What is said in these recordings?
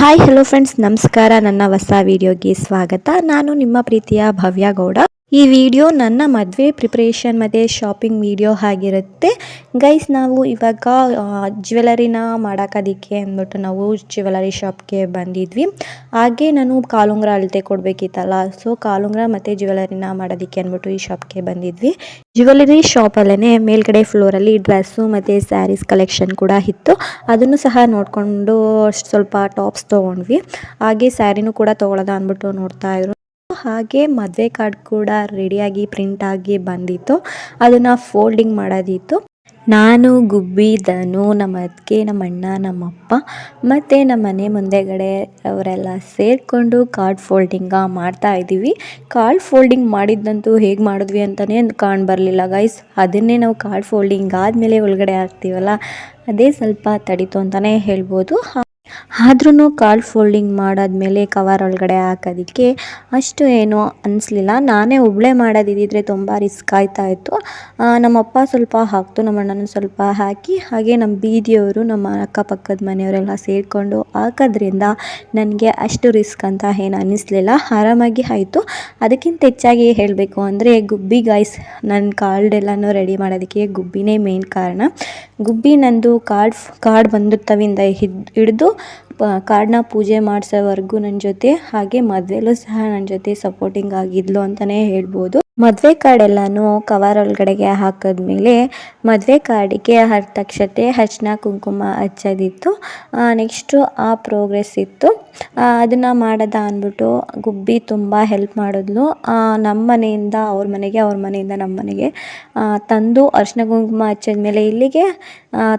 Hi hello friends ನಮಸ್ಕಾರ ನನ್ನ ಹೊಸ ವಿಡಿಯೋಗೆ ಸ್ವಾಗತ. ನಾನು ನಿಮ್ಮ ಪ್ರೀತಿಯ ಭವ್ಯ ಗೌಡ. ಈ ವಿಡಿಯೋ ನನ್ನ ಮದುವೆ ಪ್ರಿಪ್ರೇಷನ್ ಮತ್ತು ಶಾಪಿಂಗ್ ವಿಡಿಯೋ ಆಗಿರುತ್ತೆ. ಗೈಸ್ ನಾವು ಇವಾಗ ಜ್ಯುವೆಲರಿನ ಮಾಡೋಕೋದಕ್ಕೆ ಅಂದ್ಬಿಟ್ಟು ನಾವು ಜ್ಯುವೆಲರಿ ಶಾಪ್ಗೆ ಬಂದಿದ್ವಿ. ಹಾಗೆ ನಾನು ಕಾಲುಂಗ್ರ ಅಳತೆ ಕೊಡಬೇಕಿತ್ತಲ್ಲ ಸೊ ಕಾಲುಂಗ್ರ ಮತ್ತು ಜ್ಯುವೆಲರಿನ ಮಾಡೋದಕ್ಕೆ ಅಂದ್ಬಿಟ್ಟು ಈ ಶಾಪ್ಗೆ ಬಂದಿದ್ವಿ. ಜ್ಯುವೆಲರಿ ಶಾಪಲ್ಲೇ ಮೇಲ್ಗಡೆ ಫ್ಲೋರಲ್ಲಿ ಡ್ರೆಸ್ಸು ಮತ್ತು ಸ್ಯಾರೀಸ್ ಕಲೆಕ್ಷನ್ ಕೂಡ ಇತ್ತು. ಅದನ್ನು ಸಹ ನೋಡಿಕೊಂಡು ಸ್ವಲ್ಪ ಟಾಪ್ಸ್ ತೊಗೊಂಡ್ವಿ. ಹಾಗೆ ಸ್ಯಾರಿನೂ ಕೂಡ ತೊಗೊಳೋದ ಅಂದ್ಬಿಟ್ಟು ನೋಡ್ತಾ ಇದ್ರು. ಹಾಗೆ ಮದುವೆ ಕಾರ್ಡ್ ಕೂಡ ರೆಡಿಯಾಗಿ ಪ್ರಿಂಟಾಗಿ ಬಂದಿತ್ತು. ಅದನ್ನು ಫೋಲ್ಡಿಂಗ್ ಮಾಡೋದಿತ್ತು. ನಾನು, ಗುಬ್ಬಿ, ಧನು, ನಮ್ಮ ಅತ್ತಿಗೆ, ನಮ್ಮ ಅಣ್ಣ ನಮ್ಮಪ್ಪ ಮತ್ತು ನಮ್ಮ ಮನೆ ಮುಂದೆಗಡೆ ಅವರೆಲ್ಲ ಸೇರಿಕೊಂಡು ಕಾರ್ಡ್ ಫೋಲ್ಡಿಂಗ ಮಾಡ್ತಾ ಇದ್ದೀವಿ. ಕಾರ್ಡ್ ಫೋಲ್ಡಿಂಗ್ ಮಾಡಿದ್ದಂತೂ ಹೇಗೆ ಮಾಡಿದ್ವಿ ಅಂತಲೇ ಕಾಣ್ ಬರಲಿಲ್ಲ ಗೈಸ್ ಅದನ್ನೇ ನಾವು ಕಾರ್ಡ್ ಫೋಲ್ಡಿಂಗ್ ಆದಮೇಲೆ ಒಳಗಡೆ ಹಾಕ್ತೀವಲ್ಲ, ಅದೇ ಸ್ವಲ್ಪ ತಡೀತು ಅಂತಲೇ ಹೇಳ್ಬೋದು. ಆದ್ರೂ ಕಾರ್ಡ್ ಫೋಲ್ಡಿಂಗ್ ಮಾಡಾದ್ಮೇಲೆ ಕವರ್ ಒಳಗಡೆ ಹಾಕೋದಕ್ಕೆ ಅಷ್ಟು ಏನು ಅನಿಸ್ಲಿಲ್ಲ. ನಾನೇ ಒಬ್ಬಳೇ ಮಾಡೋದಿದ್ದರೆ ತುಂಬ ರಿಸ್ಕ್ ಆಯ್ತಾ ಇತ್ತು. ನಮ್ಮಪ್ಪ ಸ್ವಲ್ಪ ಹಾಕ್ತು ನಮ್ಮ ಅಣ್ಣನ ಸ್ವಲ್ಪ ಹಾಕಿ, ಹಾಗೆ ನಮ್ಮ ಬೀದಿಯವರು, ನಮ್ಮ ಅಕ್ಕಪಕ್ಕದ ಮನೆಯವರೆಲ್ಲ ಸೇರಿಕೊಂಡು ಹಾಕೋದ್ರಿಂದ ನನಗೆ ಅಷ್ಟು ರಿಸ್ಕ್ ಅಂತ ಏನು ಅನ್ನಿಸ್ಲಿಲ್ಲ ಆರಾಮಾಗಿ ಆಯಿತು. ಅದಕ್ಕಿಂತ ಹೆಚ್ಚಾಗಿ ಹೇಳಬೇಕು ಅಂದರೆ ಗುಬ್ಬಿ ಗಾಯ್ಸ್ ನನ್ನ ಕಾರ್ಡೆಲ್ಲನೂ ರೆಡಿ ಮಾಡೋದಕ್ಕೆ ಗುಬ್ಬಿನೇ ಮೇನ್ ಕಾರಣ. ಗುಬ್ಬಿ ನಂದು ಕಾರ್ಡ್ ಕಾರ್ಡ್ ಬಂದು ತವಿಂದ ಹಿಡಿದು ಕಾರ್ಡ್ನ ಪೂಜೆ ಮಾಡಿಸೋವರೆಗೂ ನನ್ನ ಜೊತೆ, ಹಾಗೆ ಮದುವೆಲೂ ಸಹ ನನ್ನ ಜೊತೆ ಸಪೋರ್ಟಿಂಗ್ ಆಗಿದ್ಲು ಅಂತಲೇ ಹೇಳ್ಬೋದು. ಮದುವೆ ಎಲ್ಲಾನು ಕವರ್ ಒಳಗಡೆಗೆ ಹಾಕಿದ್ಮೇಲೆ ಮದುವೆ ಕಾರ್ಡಿಗೆ ಹರ್ತಕ್ಷತೆ ಹಚ್ಚನ ಕುಂಕುಮ ಹಚ್ಚೋದಿತ್ತು. ನೆಕ್ಸ್ಟು ಆ ಪ್ರೋಗ್ರೆಸ್ ಇತ್ತು. ಅದನ್ನು ಮಾಡೋದ ಅಂದ್ಬಿಟ್ಟು ಗುಬ್ಬಿ ತುಂಬ ಹೆಲ್ಪ್ ಮಾಡಿದ್ಲು. ನಮ್ಮ ಮನೆಯಿಂದ, ಅವ್ರ ಮನೆಗೆ, ಅವ್ರ ಮನೆಯಿಂದ ನಮ್ಮ ಮನೆಗೆ ತಂದು ಅರ್ಶಿನ ಕುಂಕುಮ ಹಚ್ಚಿದ ಮೇಲೆ ಇಲ್ಲಿಗೆ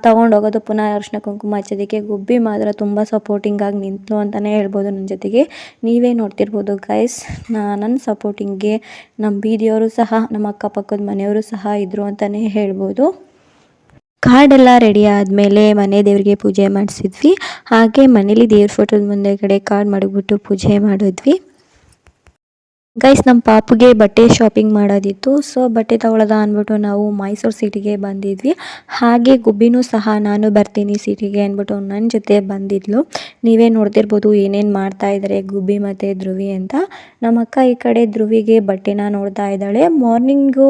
ತೊಗೊಂಡೋಗೋದು ಪುನಃ ಅರ್ಶಿನ ಕುಂಕುಮ ಹಚ್ಚೋದಕ್ಕೆ ಗುಬ್ಬಿ ಮಾತ್ರ ತುಂಬ ಸಪೋರ್ಟಿಂಗಾಗಿ ನಿಂತು ಅಂತಲೇ ಹೇಳ್ಬೋದು ನನ್ನ ಜೊತೆಗೆ. ನೀವೇ ನೋಡ್ತಿರ್ಬೋದು ಗೈಸ್ ನನ್ನ ಸಪೋರ್ಟಿಂಗ್ಗೆ ನಮ್ಮ ಬೀದಿಯವರು ಸಹ ನಮ್ಮ ಅಕ್ಕಪಕ್ಕದ ಮನೆಯವರು ಸಹ ಇದ್ದರು ಅಂತಲೇ ಹೇಳ್ಬೋದು. ಕಾರ್ಡೆಲ್ಲ ರೆಡಿ ಆದಮೇಲೆ ಮನೆ ದೇವರಿಗೆ ಪೂಜೆ ಮಾಡಿಸಿದ್ವಿ. ಹಾಗೆ ಮನೇಲಿ ದೇವ್ರ ಫೋಟೋದ ಮುಂದೆ ಕಾರ್ಡ್ ಮಾಡಿಬಿಟ್ಟು ಪೂಜೆ ಮಾಡಿದ್ವಿ. ಗೈಸ್ ನಮ್ಮ ಪಾಪುಗೆ ಬಟ್ಟೆ ಶಾಪಿಂಗ್ ಮಾಡೋದಿತ್ತು. ಸೊ ಬಟ್ಟೆ ತಗೊಳ್ಳೋದ ಅಂದ್ಬಿಟ್ಟು ನಾವು ಮೈಸೂರು ಸಿಟಿಗೆ ಬಂದಿದ್ವಿ. ಹಾಗೆ ಗುಬ್ಬಿನೂ ಸಹ ನಾನು ಬರ್ತೀನಿ ಸಿಟಿಗೆ ಅಂದ್ಬಿಟ್ಟು ನನ್ನ ಜೊತೆ ಬಂದಿದ್ಲು. ನೀವೇ ನೋಡ್ತಿರ್ಬೋದು ಏನೇನು ಮಾಡ್ತಾ ಇದ್ದಾರೆ ಗುಬ್ಬಿ ಮತ್ತು ಧ್ರುವಿ ಅಂತ. ನಮ್ಮ ಅಕ್ಕ ಈ ಕಡೆ ಧ್ರುವಿಗೆ ಬಟ್ಟೆನ ನೋಡ್ತಾ ಇದ್ದಾಳೆ. ಮಾರ್ನಿಂಗು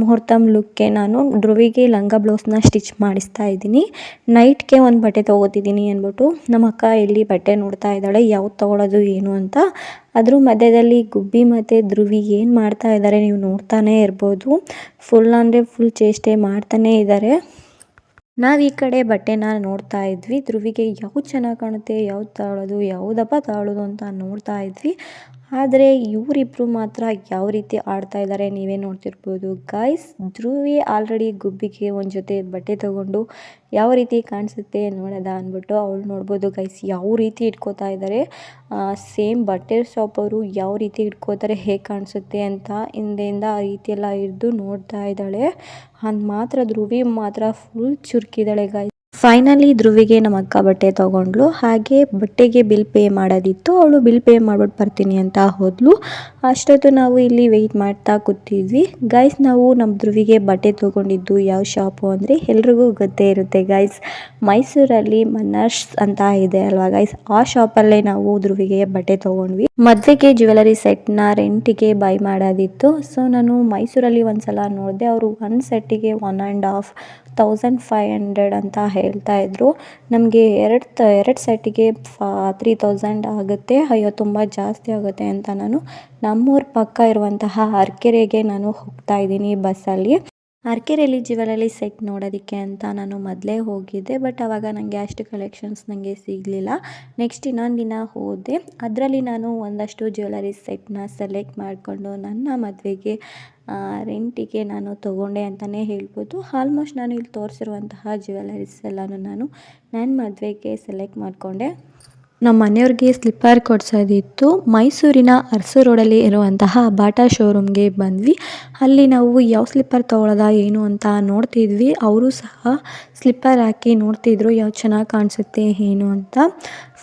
ಮುಹೂರ್ತಮ್ ಲುಕ್ಗೆ ನಾನು ಧ್ರುವಿಗೆ ಲಂಗ ಬ್ಲೌಸ್ನ ಸ್ಟಿಚ್ ಮಾಡಿಸ್ತಾ ಇದ್ದೀನಿ. ನೈಟ್ಗೆ ಒಂದು ಬಟ್ಟೆ ತೊಗೋತಿದ್ದೀನಿ ಅಂದ್ಬಿಟ್ಟು ನಮ್ಮ ಅಕ್ಕ ಇಲ್ಲಿ ಬಟ್ಟೆ ನೋಡ್ತಾ ಇದ್ದಾಳೆ, ಯಾವ್ದು ತೊಗೊಳೋದು, ಏನು ಅಂತ ಅದ್ರ ಮಧ್ಯದಲ್ಲಿ ಗುಬ್ಬಿ ಮತ್ತೆ ಧ್ರುವಿ ಏನು ಮಾಡ್ತಾ ಇದ್ದಾರೆ ನೀವು ನೋಡ್ತಾನೆ ಇರ್ಬೋದು. ಫುಲ್ ಅಂದ್ರೆ ಫುಲ್ ಚೇಷ್ಟೆ ಮಾಡ್ತಾನೆ ಇದ್ದಾರೆ ನಾವು ಈ ಕಡೆ ಬಟ್ಟೆನ ನೋಡ್ತಾ ಇದ್ವಿ. ಧ್ರುವಿಗೆ ಯಾವ್ದು ಚೆನ್ನಾಗಿ ಕಾಣುತ್ತೆ ಯಾವ್ದು ತಾಳೋದು ಯಾವುದಪ್ಪ ತಾಳೋದು ಅಂತ ನೋಡ್ತಾ ಇದ್ವಿ. ಆದರೆ ಇವರಿಬ್ಬರು ಮಾತ್ರ ಯಾವ ರೀತಿ ಆಡ್ತಾ ಇದ್ದಾರೆ ನೀವೇ ನೋಡ್ತಿರ್ಬೋದು. ಗಾಯ್ಸ್ ಧ್ರುವಿ ಆಲ್ರೆಡಿ ಗುಬ್ಬಿಗೆ ಒಂದು ಜೊತೆ ಬಟ್ಟೆ ತಗೊಂಡು ಯಾವ ರೀತಿ ಕಾಣಿಸುತ್ತೆ ನೋಡೋದ ಅಂದ್ಬಿಟ್ಟು ಅವಳು ನೋಡ್ಬೋದು. ಗೈಸ್ ಯಾವ ರೀತಿ ಇಟ್ಕೋತಾ ಇದ್ದಾರೆ. ಸೇಮ್ ಬಟ್ಟೆ ಶಾಪ್ ಅವರು ಯಾವ ರೀತಿ ಇಟ್ಕೋತಾರೆ, ಹೇಗೆ ಕಾಣಿಸುತ್ತೆ ಅಂತ ಹಿಂದೆಯಿಂದ ಆ ರೀತಿಯೆಲ್ಲ ಇದ್ದು ನೋಡ್ತಾ ಇದ್ದಾಳೆ. ಅಂದ್ ಮಾತ್ರ ಧ್ರುವಿ ಮಾತ್ರ ಫುಲ್ ಚುರುಕಿದ್ದಾಳೆ ಗಾಯ್ಸ್ ಫೈನಲಿ ಧ್ರುವಿಗೆ ನಮ್ಮ ಅಕ್ಕ ಬಟ್ಟೆ ತೊಗೊಂಡ್ಳು. ಹಾಗೆ ಬಟ್ಟೆಗೆ ಬಿಲ್ ಪೇ ಮಾಡೋದಿತ್ತು. ಅವಳು ಬಿಲ್ ಪೇ ಮಾಡ್ಬಿಟ್ಟು ಬರ್ತೀನಿ ಅಂತ ಹೋದ್ಲು. ಅಷ್ಟೊತ್ತು ನಾವು ಇಲ್ಲಿ ವೆಯ್ಟ್ ಮಾಡ್ತಾ ಕೂತಿದ್ವಿ. ಗೈಸ್ ನಾವು ನಮ್ಮ ಧ್ರುವಿಗೆ ಬಟ್ಟೆ ತೊಗೊಂಡಿದ್ದು ಯಾವ ಶಾಪು ಅಂದರೆ ಎಲ್ರಿಗೂ ಗೊತ್ತೇ ಇರುತ್ತೆ. ಗೈಸ್ ಮೈಸೂರಲ್ಲಿ ಮನರ್ಸ್ ಅಂತ ಇದೆ ಅಲ್ವಾ? ಗೈಸ್ ಆ ಶಾಪಲ್ಲೇ ನಾವು ಧ್ರುವಿಗೆ ಬಟ್ಟೆ ತೊಗೊಂಡ್ವಿ. ಮದುವೆಗೆ ಜ್ಯುವೆಲರಿ ಸೆಟ್ನ ರೆಂಟಿಗೆ ಬೈ ಮಾಡೋದಿತ್ತು. ಸೊ ನಾನು ಮೈಸೂರಲ್ಲಿ ಒಂದ್ಸಲ ನೋಡಿದೆ, ಅವರು ಒಂದು ಸೆಟ್ಟಿಗೆ one and half thousand five hundred ಅಂತ ಹೇಳ್ತಾ ಇದ್ರು. ನಮಗೆ ಎರಡು ತ, ಎರಡು ಸೆಟ್ಟಿಗೆ ಫಾ ತ್ರೀ ತೌಸಂಡ್ ಆಗುತ್ತೆ. ಅಯ್ಯೋ, ತುಂಬ ಜಾಸ್ತಿ ಆಗುತ್ತೆ ಅಂತ ನಾನು ನಮ್ಮೂರ ಪಕ್ಕ ಇರುವಂತಹ ಅರ್ಕೆರೆಗೆ ನಾನು ಹೋಗ್ತಾ ಇದ್ದೀನಿ ಬಸ್ಸಲ್ಲಿ. ಅರಕೆರೆಯಲ್ಲಿ ಜ್ಯುವೆಲರಿ ಸೆಟ್ ನೋಡೋದಕ್ಕೆ ಅಂತ ನಾನು ಮೊದಲೇ ಹೋಗಿದ್ದೆ ಬಟ್ ಆವಾಗ ನನಗೆ ಅಷ್ಟು ಕಲೆಕ್ಷನ್ಸ್ ನನಗೆ ಸಿಗಲಿಲ್ಲ. ನೆಕ್ಸ್ಟ್ ಇನ್ನೊಂದು ದಿನ ಹೋದೆ. ಅದರಲ್ಲಿ ನಾನು ಒಂದಷ್ಟು ಜ್ಯುವೆಲರಿ ಸೆಟ್ನ ಸೆಲೆಕ್ಟ್ ಮಾಡಿಕೊಂಡು ನನ್ನ ಮದುವೆಗೆ ರೆಂಟಿಗೆ ನಾನು ತೊಗೊಂಡೆ ಅಂತಲೇ ಹೇಳ್ಬೋದು. ಆಲ್ಮೋಸ್ಟ್ ನಾನು ಇಲ್ಲಿ ತೋರಿಸಿರುವಂತಹ ಜ್ಯುವೆಲರೀಸ್ ಎಲ್ಲನೂ ನಾನು ನನ್ನ ಮದುವೆಗೆ ಸೆಲೆಕ್ಟ್ ಮಾಡಿಕೊಂಡೆ. ನಮ್ಮ ಮನೆಯವ್ರಿಗೆ ಸ್ಲಿಪ್ಪರ್ ಕೊಡ್ಸೋದಿತ್ತು. ಮೈಸೂರಿನ ಅರಸು ರೋಡಲ್ಲಿ ಇರುವಂತಹ ಬಾಟಾ ಶೋರೂಮ್ಗೆ ಬಂದ್ವಿ. ಅಲ್ಲಿ ನಾವು ಯಾವ ಸ್ಲಿಪ್ಪರ್ ತೊಗೊಳೋದ, ಏನು ಅಂತ ನೋಡ್ತಿದ್ವಿ. ಅವರು ಸಹ ಸ್ಲಿಪ್ಪರ್ ಹಾಕಿ ನೋಡ್ತಿದ್ರು ಯಾವ್ದು ಚೆನ್ನಾಗಿ ಕಾಣಿಸುತ್ತೆ, ಏನು ಅಂತ.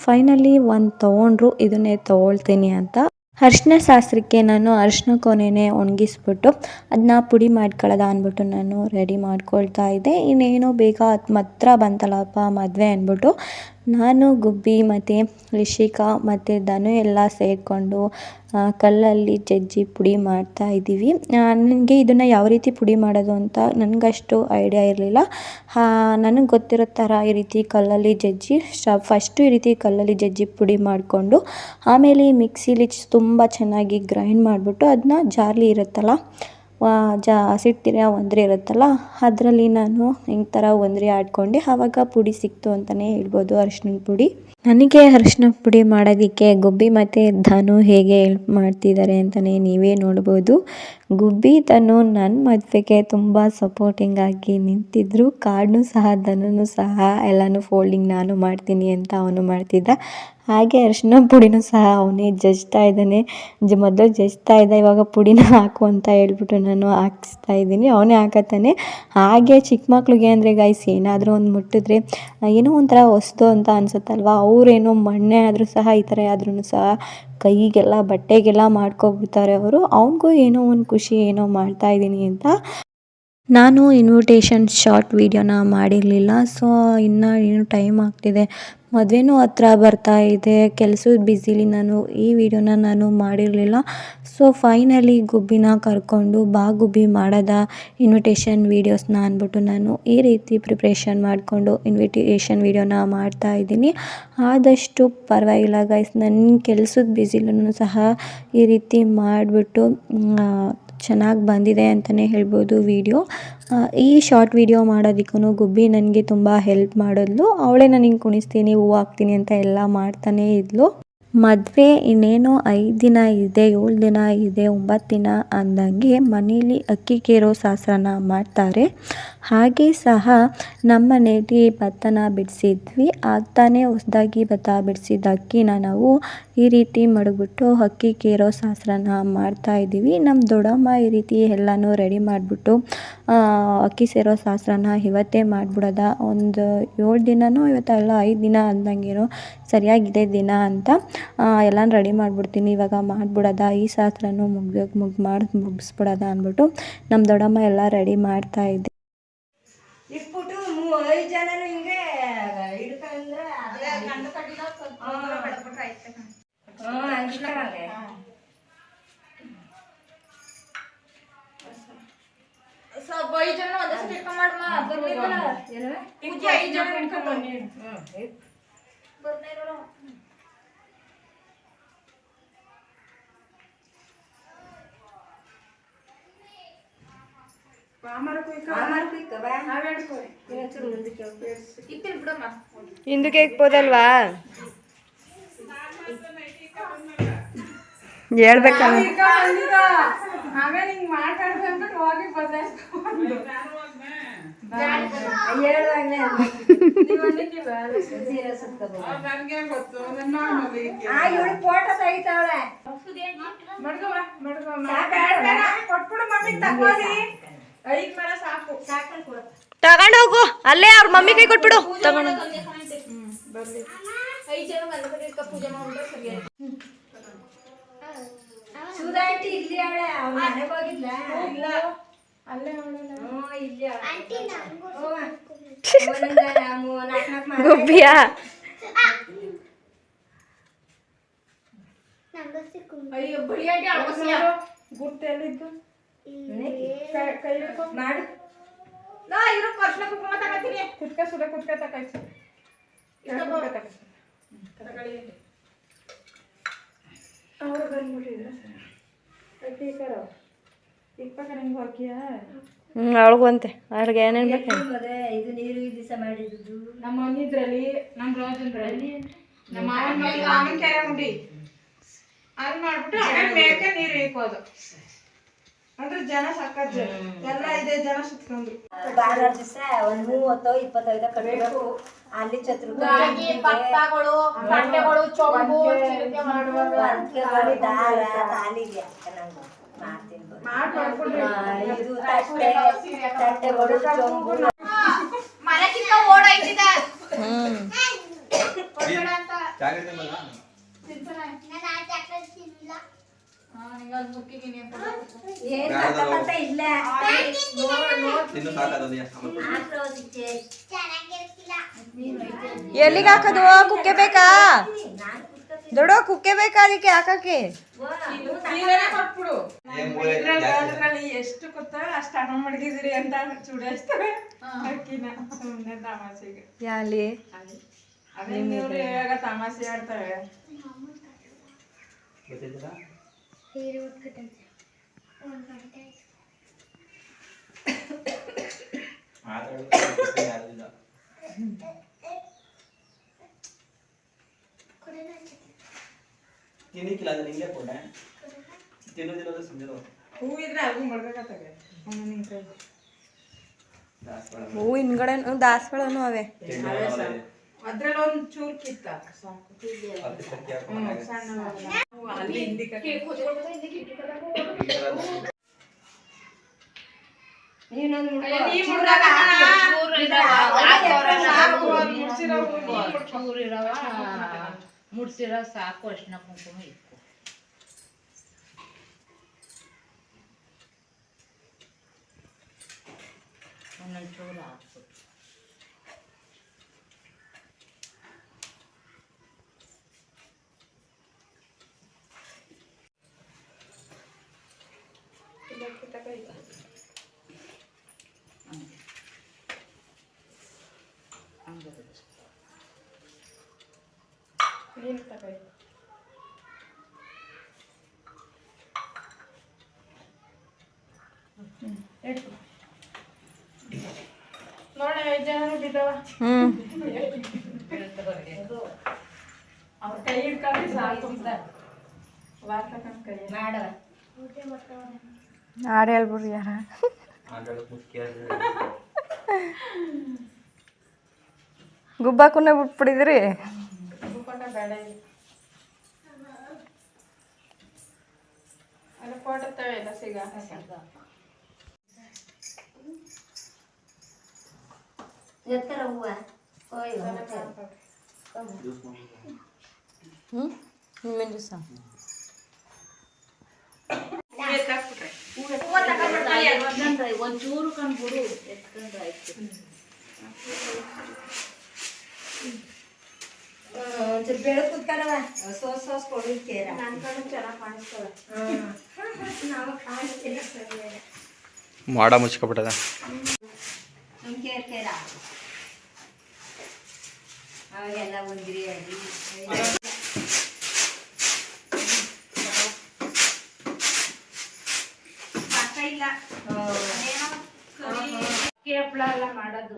ಫೈನಲಿ ಒಂದು ತೊಗೊಂಡ್ರು, ಇದನ್ನೇ ತೊಗೊಳ್ತೀನಿ ಅಂತ. ಅರ್ಶಿನ ಶಾಸ್ತ್ರಕ್ಕೆ ನಾನು ಅರಿಶಿನ ಕೊನೆನೇ ಒಣಗಿಸ್ಬಿಟ್ಟು ಅದನ್ನ ಪುಡಿ ಮಾಡ್ಕೊಳ್ಳೋದ ಅಂದ್ಬಿಟ್ಟು ನಾನು ರೆಡಿ ಮಾಡ್ಕೊಳ್ತಾ ಇದ್ದೆ. ಇನ್ನೇನೋ ಬೇಗ ಅದು ಮಾತ್ರ ಬಂತಲ್ಲಪ್ಪ ಮದುವೆ ಅಂದ್ಬಿಟ್ಟು. ನಾನು, ಗುಬ್ಬಿ ಮತ್ತು ರಿಷಿಕಾ ಮತ್ತು ಧನು ಎಲ್ಲ ಸೇರಿಕೊಂಡು ಕಲ್ಲಲ್ಲಿ ಜಜ್ಜಿ ಪುಡಿ ಮಾಡ್ತಾ ಇದ್ದೀವಿ. ನನಗೆ ಇದನ್ನು ಯಾವ ರೀತಿ ಪುಡಿ ಮಾಡೋದು ಅಂತ ನನಗಷ್ಟು ಐಡಿಯಾ ಇರಲಿಲ್ಲ. ನನಗೆ ಗೊತ್ತಿರೋ ಥರ ಈ ರೀತಿ ಕಲ್ಲಲ್ಲಿ ಜಜ್ಜಿ ಫಸ್ಟು ಈ ರೀತಿ ಕಲ್ಲಲ್ಲಿ ಜಜ್ಜಿ ಪುಡಿ ಮಾಡಿಕೊಂಡು, ಆಮೇಲೆ ಮಿಕ್ಸಿಲಿ ತುಂಬ ಚೆನ್ನಾಗಿ ಗ್ರೈಂಡ್ ಮಾಡಿಬಿಟ್ಟು ಅದನ್ನ ಜಾರ್ಲಿ ಇರುತ್ತಲ್ಲ ಜಾ ಹಸಿಟ್ಟಿರೋ ಒಂದ್ರೆ ಇರುತ್ತಲ್ಲ, ಅದರಲ್ಲಿ ನಾನು ಈ ಥರ ಒಂದ್ರಿ ಆಡ್ಕೊಂಡೆ. ಆವಾಗ ಪುಡಿ ಸಿಕ್ತು ಅಂತಲೇ ಹೇಳ್ಬೋದು ಅರಶಿನ ಪುಡಿ. ನನಗೆ ಅರಿಶಿನ ಪುಡಿ ಮಾಡೋದಕ್ಕೆ ಗುಬ್ಬಿ ಮತ್ತು ಧನು ಹೇಗೆ ಹೆಲ್ಪ್ ಮಾಡ್ತಿದ್ದಾರೆ ಅಂತಲೇ ನೀವೇ ನೋಡ್ಬೋದು. ಗುಬ್ಬಿ, ಧನು ನನ್ನ ಮದುವೆಗೆ ತುಂಬ ಸಪೋರ್ಟಿಂಗ್ ಆಗಿ ನಿಂತಿದ್ರು. ಕಾರ್ಡ್ನು ಸಹ ಧನು ಸಹ ಎಲ್ಲನೂ ಫೋಲ್ಡಿಂಗ್ ನಾನು ಮಾಡ್ತೀನಿ ಅಂತ ಅವನು ಮಾಡ್ತಿದ್ದ. ಹಾಗೆ ಅರಿಶಿನ ಪುಡಿನೂ ಸಹ ಅವನೇ ಜಜ್ತಾ ಇದ್ದಾನೆ. ಜ, ಮೊದಲು ಜಜ್ತಾ ಇದ್ದ, ಇವಾಗ ಪುಡಿನ ಹಾಕು ಅಂತ ಹೇಳ್ಬಿಟ್ಟು ನಾನು ಹಾಕಿಸ್ತಾ ಇದ್ದೀನಿ. ಅವನೇ ಹಾಕತ್ತಾನೆ. ಹಾಗೆ ಚಿಕ್ಕ ಮಕ್ಳಿಗೆ ಅಂದರೆ ಗೈಸ್ ಏನಾದರೂ ಒಂದು ಮುಟ್ಟಿದ್ರೆ ಏನೋ ಒಂಥರ ಹೊಸ್ದು ಅಂತ ಅನ್ಸುತ್ತಲ್ವ? ಅವರೇನೋ ಮಣ್ಣೆ ಆದರೂ ಸಹ ಈ ಥರ ಆದ್ರೂ ಸಹ ಕೈಗೆಲ್ಲ, ಬಟ್ಟೆಗೆಲ್ಲ ಮಾಡ್ಕೊಬಿಡ್ತಾರೆ ಅವರು. ಅವನಿಗೂ ಏನೋ ಒಂದು ಖುಷಿ ಏನೋ ಮಾಡ್ತಾ ಇದ್ದೀನಿ ಅಂತ ನಾನು ಇನ್ವಿಟೇಷನ್ ಶಾರ್ಟ್ ವೀಡಿಯೋನ ಮಾಡಿರಲಿಲ್ಲ. ಸೊ ಇನ್ನು ಏನು ಟೈಮ್ ಆಗ್ತಿದೆ. ಮದುವೆನೂ ಹತ್ರ ಬರ್ತಾ ಇದೆ. ಕೆಲಸದ ಬ್ಯುಸಿಲಿ ನಾನು ಈ ವಿಡಿಯೋನ ನಾನು ಮಾಡಿರಲಿಲ್ಲ. ಸೊ ಫೈನಲಿ ಗುಬ್ಬಿನ ಕರ್ಕೊಂಡು ಬಾ ಗುಬ್ಬಿ ಮಾಡದ ಇನ್ವಿಟೇಷನ್ ವೀಡಿಯೋಸ್ನ ಅಂದ್ಬಿಟ್ಟು ನಾನು ಈ ರೀತಿ ಪ್ರಿಪ್ರೇಷನ್ ಮಾಡಿಕೊಂಡು ಇನ್ವಿಟೇಷನ್ ವೀಡಿಯೋನ ಮಾಡ್ತಾ ಇದ್ದೀನಿ. ಆದಷ್ಟು ಪರವಾಗಿಲ್ಲ ಗೈಸ್ ನನ್ನ ಕೆಲಸದ ಬ್ಯುಸಿಲೂ ಸಹ ಈ ರೀತಿ ಮಾಡಿಬಿಟ್ಟು ಚೆನ್ನಾಗಿ ಬಂದಿದೆ ಅಂತಲೇ ಹೇಳ್ಬೋದು ವೀಡಿಯೋ. ಈ ಶಾರ್ಟ್ ವೀಡಿಯೋ ಮಾಡೋದಕ್ಕೂ ಗುಬ್ಬಿ ನನಗೆ ತುಂಬ ಹೆಲ್ಪ್ ಮಾಡಿದ್ಲು. ಅವಳೇ ನನಗೆ ಕುಣಿಸ್ತೀನಿ, ಹೂವು ಹಾಕ್ತೀನಿ ಅಂತ ಎಲ್ಲ ಮಾಡ್ತಾನೇ ಇದ್ಲು. ಮದುವೆ ಇನ್ನೇನೋ ಐದು ದಿನ ಇದೆ, ಏಳು ದಿನ ಇದೆ, ಒಂಬತ್ತು ದಿನ ಅಂದಂಗೆ ಮನೇಲಿ ಅಕ್ಕಿ ಕೇರೋ ಶಾಸ್ತ್ರನ ಮಾಡ್ತಾರೆ. ಹಾಗೆ ಸಹ ನಮ್ಮ ಮನೆಯಲ್ಲಿ ಭತ್ತನ ಬಿಡಿಸಿದ್ವಿ. ಆಗ್ತಾನೆ ಹೊಸ್ದಾಗಿ ಭತ್ತ ಬಿಡಿಸಿದ ಅಕ್ಕಿನ ನಾವು ಈ ರೀತಿ ಮಡಗ್ಬಿಟ್ಟು ಅಕ್ಕಿ, ಕೇರೋ ಶಾಸ್ತ್ರನ ಮಾಡ್ತಾ ಇದ್ದೀವಿ. ನಮ್ಮ ದೊಡ್ಡಮ್ಮ ಈ ರೀತಿ ಎಲ್ಲನೂ ರೆಡಿ ಮಾಡಿಬಿಟ್ಟು ಅಕ್ಕಿ, ಸೇರೋ ಶಾಸ್ತ್ರನ ಇವತ್ತೇ ಮಾಡಿಬಿಡೋದ. ಒಂದು ಏಳು ದಿನನೋ ಇವತ್ತೆಲ್ಲ ಐದು ದಿನ ಅಂದಂಗೇನೋ ಸರಿಯಾಗಿದೆ ದಿನ ಅಂತ ಎಲ್ಲನೂ ರೆಡಿ ಮಾಡಿಬಿಡ್ತೀನಿ. ಇವಾಗ ಮಾಡಿಬಿಡೋದ, ಈ ಶಾಸ್ತ್ರನೂ ಮುಗ್ದು ಮುಗ್ ಮಾಡಿ, ಮುಗಿಸ್ಬಿಡೋದ ಅಂದ್ಬಿಟ್ಟು ನಮ್ಮ ದೊಡ್ಡಮ್ಮ ಎಲ್ಲ ರೆಡಿ ಮಾಡ್ತಾ ಇದ್ದೆ ಇಟ್ಬಿಟ್ಟು ಮೂ ಐದು ಜನನು ಹಿಂಗೆ ಹಿಡ್ಕಂದ್ರೆ ಅದೇ ಹ್ಞೂ ಹಂಗೆ. ಸ್ವಲ್ಪ ಐದು ಜನ ಒಂದೇ ಸತಿ ಬರ್ಲಿಲ್ಲ ಪೂಜೆ ಐದು ಜನ ಹಿಡ್ಕೊಂಡ್ ಬನ್ನಿ. ಬರ್ನೇ ಹಿಂದಕ್ಕೆ ಇಕ್ಬೋದಲ್ವಾ ಹೇಳ್ಬೇಕಲ್ಲ ಫೋಟೋ ತೆಗಿತಾವಳೆ ಐದ್ ಮರ ಸಾಕು ತಗೊಂಡು ಹೋಗು ಅಲ್ಲೇ ಅವ್ರ ಮಮ್ಮಿ ಕೈ ಕೊಟ್ಬಿಡು. ತಗೊಂಡು ಗುಬ್ಬಿಯಾ. ಅಯ್ಯೋ ಬಳಿಯಾಗಿ ಕೈ ಕೈ ಹಿಡ್ಕೊ. ಮಾಡು ನಾ ಇರೋ ಕರ್ಶನ ಕುಂಕುಮ ತಗೋತೀನಿ. ಕುತ್ಕ ಸುಡ ಕುತ್ಕ ತಕಾಯ್ತು ಅವ್ರು ಬಂದ್ಬಿಟ್ಟಿದ್ರ ಟೀಕರ್ ಇಪ್ಪಕ್ಕ ನಂಗೆ ಹಾಕಿಯಾ? ಹ್ಞೂ ಅವಳಿಗಂತೆ. ಅವ್ರಿಗೆ ಏನೇನು ಬೇಕು ಇದು ನೀರು ಈ ದಿವಸ ಮಾಡಿದ್ದು. ನಮ್ಮ ಮನಿದ್ರಲ್ಲಿ ನಮ್ಮ ರೋಜಂದ್ರಲ್ಲಿ ನಮ್ಮ ಮಾವನ ಮಗ ಮಾವನ ಕೆರೆ ಉಂಡಿ ಅದು ಮಾಡ್ಬಿಟ್ಟು ಆಮೇಲೆ ಮೇಲೆ ನೀರು ಇಕ್ಕೋದು. ಅಂದ್ರೆ ಜನ ಜನ. ಎಲ್ಲ ಇದೆ ಜನ ಸುತ್ಕೊಂಡ್ರು ದಿವಸ ಒಂದ್ ಮೂವತ್ತೋ ಇಪ್ಪತ್ತೈದೋ ಕಟ್ಟಬೇಕು ಅಲ್ಲಿ ಬಟ್ಟೆಗಳು ಚೊಂಬು ದಾರ ತಾಲಿಗೆ ನಂಗೆ ಮಾಡ್ತೀನಿ ಇದು ತಟ್ಟೆ ತಟ್ಟೆಗಳು ಚೊಂಬು. ಓಡಾಯ್ತಿದ ಎಲ್ಲಿಗೆ ಹಾಕೋದು? ಕುಕ್ಕೆ ಬೇಕಾ? ದೊಡ್ಡ ಕುಕ್ಕೆ ಬೇಕಾ ಅದಕ್ಕೆ ಹಾಕಕ್ಕೆ? ಎಷ್ಟು ಗೊತ್ತಾ? ಅಷ್ಟು ಹಣ ಮಡಗಿದಿರಿ ಅಂತ ಚೂಡಿಸ್ತವೆ ಅಕ್ಕಿನ. ಸುಮ್ಮನೆ ತಮಾಷೆಗೆ. ಯಾಲಿ? ಅದೇ. ಇವಾಗ ತಮಾಷೆ ಆಡ್ತವೆ ಗೊತ್ತಿದ್ದೀರಾ? ತಿನ್ನಿಕ್ಕಿಲ್ಲ ಅಂದ್ರೆ ನಿಂಗೆ ಕೊಟ್ಟೆ ತಿನ್ನೋದಿರೋದು ಸುಮ್ಮನೆ ಹೂ ಇದ್ರೆ ಅಲ್ಗೂ ದಾಸವಾಳ. ಹೂ ಹಿಂದ್ಗಡೆ ದಾಸವಾಳನು ಅವೆ. ಅದ್ರಲ್ಲಿ ಒಂದ್ ಚೂರ್ ಕಿತ್ತ ಸಾಕು ಹತ್ತು ಸಂಖ್ಯೆ ಹ್ಮ್, ಹಾಕೊಂಡು ಸಣ್ಣವಲ್ಲ. ಹೂ ಅಲ್ಲಿ ಹಿಂದಿಕ್ಕೆ ನೀ ಮುಡ್ದಾಗ ಸಾಕು, ಅದ್ ಮುಡ್ಸಿರೋ ಹೂ ನೀ ಮುಡ್ಕೊ. ಮುಡ್ಸಿರೋ ಸಾಕು ಅರ್ಶಿನ ಕುಂಕುಮ ಇಕ್ಕು ಒಂದೊಂದು ಚೂರು ಹಾಕ್ಬಿಟ್ಟು ಹಂಗೆ ನೀನ್ ತಗೋ. ಹ್ಮ್, ಇಟ್ಕೊ. ನೋಡಿ ಐದು ಜನರು ಬಿದ್ದವ. ಅವ್ರ ಕೈ ಹಿಡ್ಕೊಂಡು ಸಾಕು ವಾರ್ತಕನ್ ಕೈ. ಹಾಡು ಹೇಳ್ಬಿಡ್ರಿ ಯಾರ? ಗುಬ್ಬಾಕುನೇ ಉಪಟ ಬೇಡ ಇಲ್ಲಿ ಅಲ್ಲಿ ಫೋಟೋ ತಗೊಳ್ಳ ಸಿಗ ಹ್ಞೂ ನಿಮ್ಮಿನ ಜ್ಯೂಸ ಒಂಚೂರು ಕಂಡ್ಬಿಡು ಎತ್ಕೊಂಡ್ರೆ ಆಯ್ತು ಒಂಚೂರು ಬೆಳಕು ಸೋಸ್ ಸೋಸ್ ಕೊಡಿರ್ತೀರ ಚೆನ್ನಾಗಿ ಕಾಣಿಸ್ತವೆ ನಾವು ಕಾಣಿಸ್ತಿಲ್ಲ ಮಾಡ ಮುಚ್ಕೊಬಿಟ್ಟದ. ಅವಾಗೆಲ್ಲ ಒಂದ್ರಿ ಇಲ್ಲ. ಏನೋ ಕೇಪ್ಳ ಎಲ್ಲ ಮಾಡೋದು.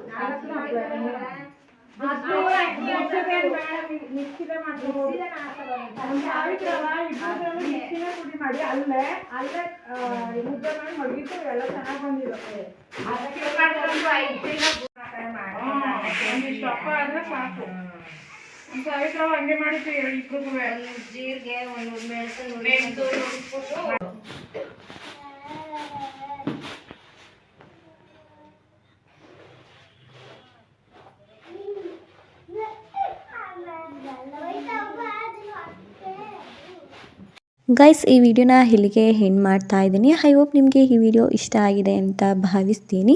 ಮಾಡಿ ಅಲ್ಲೇ ಅಲ್ಲೇ ಮುದ್ದೆ ಮಾಡಿ ಮಡಗಿತ್ತು ಎಲ್ಲ ಚೆನ್ನಾಗಿ ಬಂದಿರುತ್ತೆ. ಒಂದಿಷ್ಟು ಅಪ್ಪ ಆದ್ರೆ ಸಾಕು. ಒಂದು ಸಾವಿರ ಹಂಗೆ ಮಾಡಿತ್ತು ಇಬ್ರಿಗೂ ಜೀರಿಗೆ ಒಂದು ಮೆಣಸು. ಮೆಣಸು ಗೈಸ್ ಈ ವಿಡಿಯೋನ ಇಲ್ಲಿಗೆ ಹೆಣ್ಣು ಮಾಡ್ತಾ ಇದ್ದೀನಿ. ಐ ಹೋಪ್ ನಿಮಗೆ ಈ ವಿಡಿಯೋ ಇಷ್ಟ ಆಗಿದೆ ಅಂತ ಭಾವಿಸ್ತೀನಿ.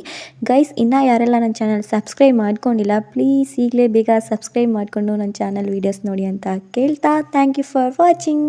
ಗೈಸ್ ಇನ್ನೂ ಯಾರೆಲ್ಲ ನನ್ನ ಚಾನಲ್ ಸಬ್ಸ್ಕ್ರೈಬ್ ಮಾಡ್ಕೊಂಡಿಲ್ಲ ಪ್ಲೀಸ್ ಈಗಲೇ ಬೇಗ ಸಬ್ಸ್ಕ್ರೈಬ್ ಮಾಡಿಕೊಂಡು ನನ್ನ ಚಾನಲ್ ವೀಡಿಯೋಸ್ ನೋಡಿ ಅಂತ ಕೇಳ್ತಾ ಥ್ಯಾಂಕ್ ಯು ಫಾರ್ ವಾಚಿಂಗ್